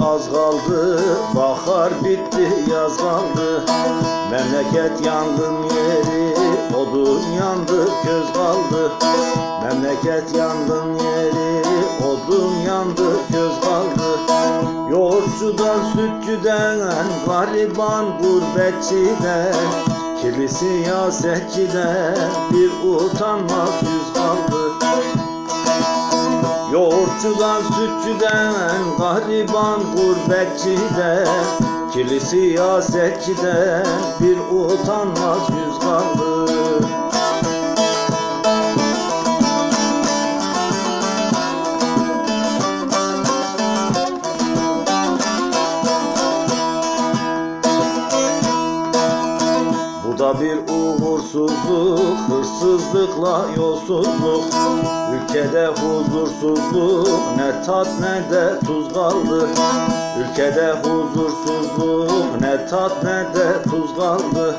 az kaldı Bahar bitti yaz kaldı. Memleket yangın yeri Odun yandı köz kaldı. Memleket yangın yeri Odun yandı köz kaldı. Yoğurtçudan sütçüden Gariban gurbetçiden Kirli siyasetçiden Bir utanmaz yüz kaldı Yoğurtçudan, sütçüden, gariban gurbetçiden Kirli siyasetçiden bir utanmaz yüz kaldı Da bir uğursuzluk, hırsızlıkla yolsuzluk. Ülkede huzursuzluk, ne tat ne de tuz kaldı Ülkede huzursuzluk, ne tat ne de tuz kaldı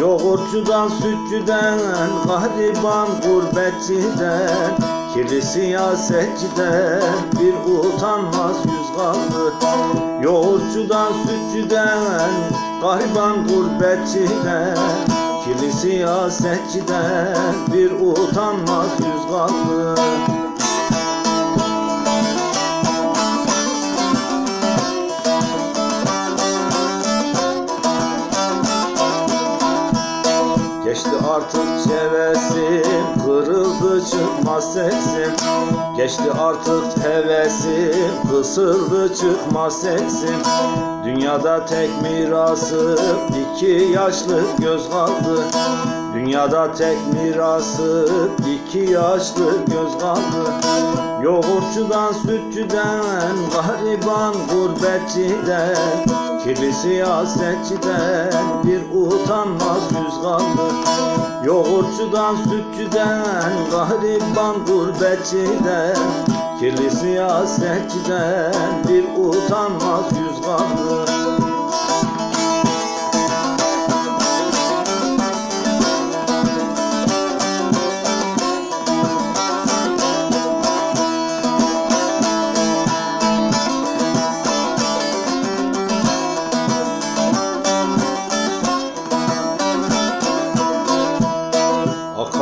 Yoğurtçudan, sütçüden, gariban gurbetçiden Kirli siyasetçiden bir kaldı Yoğurtçudan, sütçüden, gariban gurbetçiden Kirli siyasetçiden bir utanmaz yüz kaldı Geçti artık hevesim Kırıldı çıkmaz sesim. Geçti artık hevesim Kısıldı çıkmaz sesim. Dünyada tek mirası iki yaşlı göz kaldı. Dünyada tek mirası iki yaşlı göz kaldı. Yoğurtçudan, sütçüden, gariban gurbetçiden Kirli siyasetçiden bir utanmaz yüz kaldı Yoğurtçudan, sütçüden, gariban gurbetçiden. Kirli siyasetçiden bir utanmaz yüz kaldı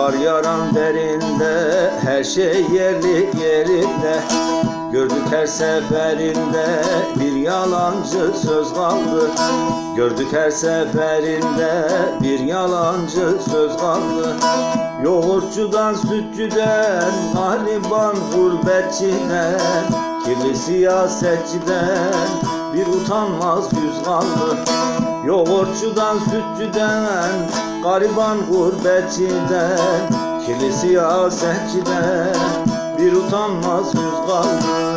Akar yaran derinde Her şey yerli yerinde. Gördük her seferinde Bir yalancı söz kaldı. Gördük her seferinde Bir yalancı söz kaldı. Yoğurtçudan sütçüden Gariban gurbetçiden Kirli siyasetçiden Bir utanmaz yüz Yoğurtçudan, sütçüden, gariban gurbetçiden, kirli siyasetçiden bir utanmaz yüz.